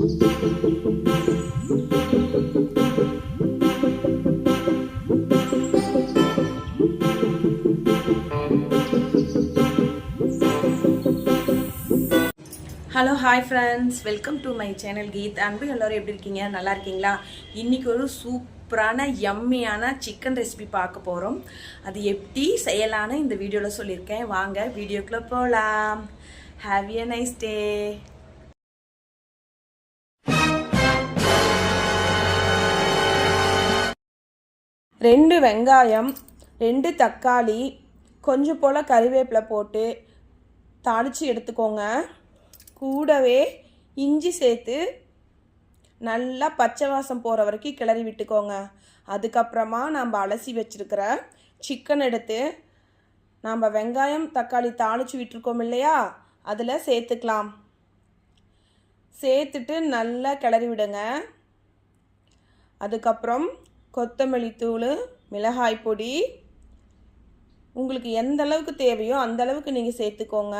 Hello hi friends welcome to my channel Geeth அன்பு எல்லோரும் எப்படி இருக்கீங்க? நல்லா இருக்கீங்களா? இன்னைக்கு ஒரு சூப்பரான எம்மியான சிக்கன் ரெசிபி பார்க்க போகிறோம் அது எப்படி செய்யலான்னு இந்த வீடியோவில் சொல்லியிருக்கேன். வாங்க வீடியோக்குள்ளே போகலாம் ஹாவ் எ நைஸ் டே ரெண்டு வெங்காயம் ரெண்டு தக்காளி கொஞ்சம் போல் கறிவேப்பிலை போட்டு தாளித்து எடுத்துக்கோங்க. கூடவே இஞ்சி சேர்த்து நல்லா பச்சை வாசம் போகிற வரைக்கும் கிளறி விட்டுக்கோங்க. அதுக்கப்புறமா நம்ம அலசி வச்சுருக்கிற சிக்கன் எடுத்து நம்ம வெங்காயம் தக்காளி தாளித்து விட்டுருக்கோம் இல்லையா? அதில் சேர்த்துக்கலாம். சேர்த்துட்டு நல்லா கிளறி விடுங்க. அதுக்கப்புறம் கொத்தமல்லி தூள் மிளகாய் பொடி. உங்களுக்கு எந்த அளவுக்கு தேவையோ அந்த அளவுக்கு நீங்கள் சேர்த்துக்கோங்க.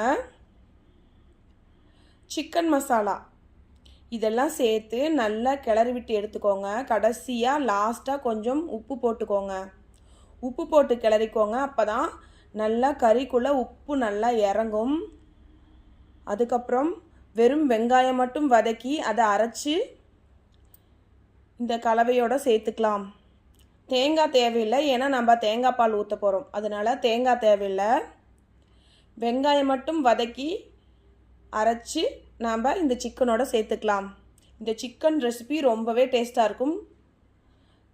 சிக்கன் மசாலா இதெல்லாம் சேர்த்து நல்லா கிளறி விட்டு எடுத்துக்கோங்க. கடைசியாக லாஸ்ட்டாக கொஞ்சம் உப்பு போட்டுக்கோங்க. உப்பு போட்டு கிளறிக்கோங்க. அப்போ தான் நல்லா கறிக்குள்ளே உப்பு நல்லா இறங்கும். அதுக்கப்புறம் வெறும் வெங்காயம் மட்டும் வதக்கி அதை அரைச்சி இந்த கலவையோடு சேர்த்துக்கலாம். தேங்காய் தேவையில்லை. ஏன்னா நம்ம தேங்காய் பால் ஊற்ற போகிறோம் அதனால் தேங்காய் தேவையில்லை. வெங்காயம் மட்டும் வதக்கி அரைச்சி நாம் இந்த சிக்கனோட சேர்த்துக்கலாம். இந்த சிக்கன் ரெசிபி ரொம்பவே டேஸ்ட்டாக இருக்கும்.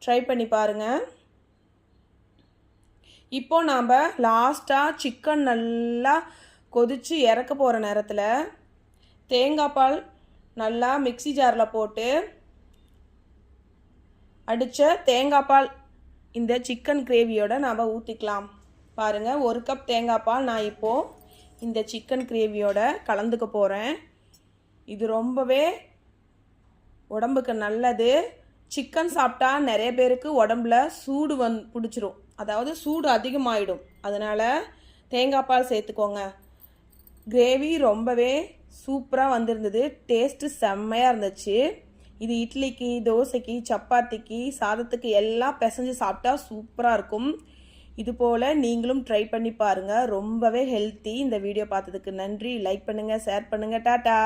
ட்ரை பண்ணி பாருங்கள் இப்போ நாம் லாஸ்ட்டாக சிக்கன் நல்லா கொதித்து இறக்க போகிற நேரத்தில் தேங்காய் பால் நல்லா மிக்ஸி ஜாரில் போட்டு அடித்த தேங்காய் பால் இந்த சிக்கன் கிரேவியோட நாம் ஊற்றிக்கலாம் பாருங்கள் ஒரு கப் தேங்காய் பால் நான் இப்போது இந்த சிக்கன் கிரேவியோட கலந்துக்க போகிறேன் இது ரொம்பவே உடம்புக்கு நல்லது. சிக்கன் சாப்பிட்டா நிறைய பேருக்கு உடம்புல சூடு வந் பிடிச்சிரும். அதாவது சூடு அதிகமாகிடும் அதனால் தேங்காய் பால் சேர்த்துக்கோங்க. கிரேவி ரொம்பவே சூப்பராக வந்திருந்தது. டேஸ்ட்டு செம்மையாக இருந்துச்சு. இது இட்லிக்கு தோசைக்கு சப்பாத்திக்கு சாதத்துக்கு எல்லாம் பிசைஞ்சு சாப்பிட்டா சூப்பராக இருக்கும். இது போல் நீங்களும் ட்ரை பண்ணி பாருங்கள் ரொம்பவே ஹெல்த்தி இந்த வீடியோ பார்த்ததுக்கு நன்றி. லைக் பண்ணுங்கள் ஷேர் பண்ணுங்கள் டாட்டா